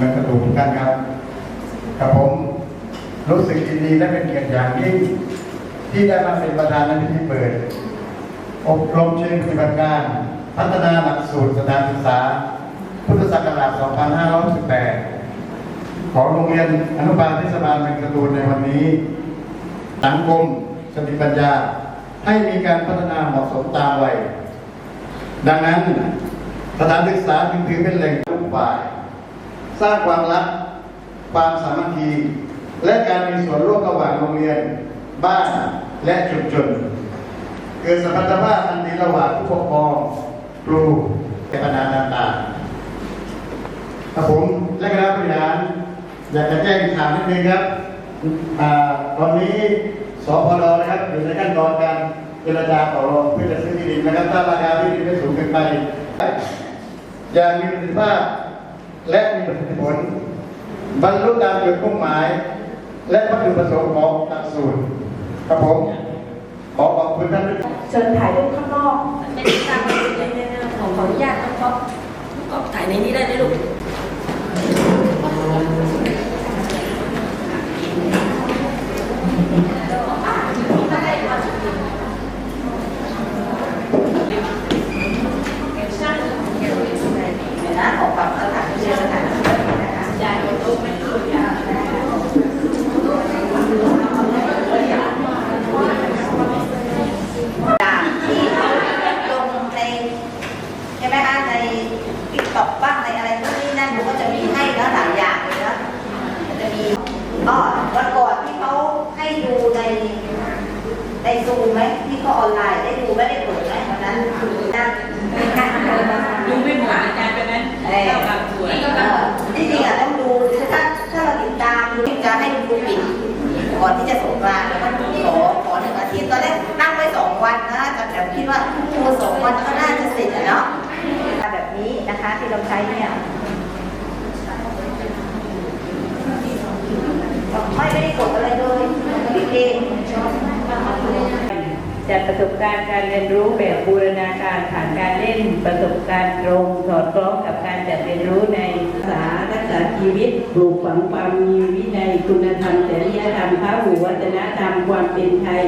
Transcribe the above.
มืองกระตูทุกท่านครับกับผมรู้สึกยินดีและเป็นเกียรติอย่างยิ่งที่ได้มาเป็นประธานในพิธีเปิด อบรมเชิงปฏิบัติการ พัฒนาหลักสูตรสถานศึกษา พุทธศักราช 2518 ของโรงเรียนอนุบาลเทศบาลเมืองกระตูนในวันนี้ สังคมสติปัญญาให้มีการพัฒนาเหมาะสมตามวัยดังนั้นสถานศึกษาจึงถือเป็นแหล่งทุกฝ่าย สร้างความรัก ความสามัคคี และการมีส่วนร่วมระหว่างโรงเรียน บ้านและชุมชนเกิดสัมพันธภาพอันดีระหว่างผู้ปกครองครูและคณะต่างๆครับผมและคณะบริหารอยากจะแจ้งข่าวนิดนึงครับอตอนนี้สพรนะครับอยู่ในขั้นตอนการเจรจาต่อรองเพื่อจะซื้อที่ดินนะครับถ้าราคาที่ดินไม่สูงเกินไปอยางมีประสิทธิภาพ และมีประสิทธิผล บรรลุตามจุดมุ่งหมาย และวัตถุประสงค์ของหลักสูตรครับผมขอขอบคุณท่านเชิญถ่ายรูปข้างนอกไม่ได้ทราบเลยของขออนุญาตน้องก๊อฟน้องก๊อฟถ่ายในนี้ได้ไหมลูก นะขอปรับสถานที่สถานที่นะคะจากที่เขาลงในใช่ไหมคะในติ๊กต็อกบ้างในอะไรพวกนี้นั่นมันก็จะมีให้แล้วหลายอย่างเลยนะมันจะมีอ๋อวันก่อนที่เขาให้ดูในในซูมไหมที่เขา ออนไลน์ได้ดูไม่ได้เปิดไหมวันนั้นคือนั่งดูไม่หมือนอาจารย์เป็นนั้นเอ่อเก้ากับสวยเอ่อที่จริงอะต้องดูถ้าถ้าเราติดตามดูจะให้ดูปิดก่อนที่จะสงกรานต์แล้วก็ขอขอหนึ่งอาทิตย์ตอนแรกตั้งไว้สองวันนะแต่แบบคิดว่าครูสองวันก็น่าจะเสร็จอะเนาะแบบนี้นะคะที่เราใช้เนี่ยไม่ได้กดอะไรเลยปิดเอง จัดประสบการณ์การเรียนรู้แบบบูรณาการผ่านการเล่นประสบการณ์ตรงสอดคล้องกับการจัดเรียนรู้ในสารักษาชีวิตปลูกฝังความมีวินัยคุณธรรมจริยธรรมพระหูวัฒนธรรมความเป็นไทย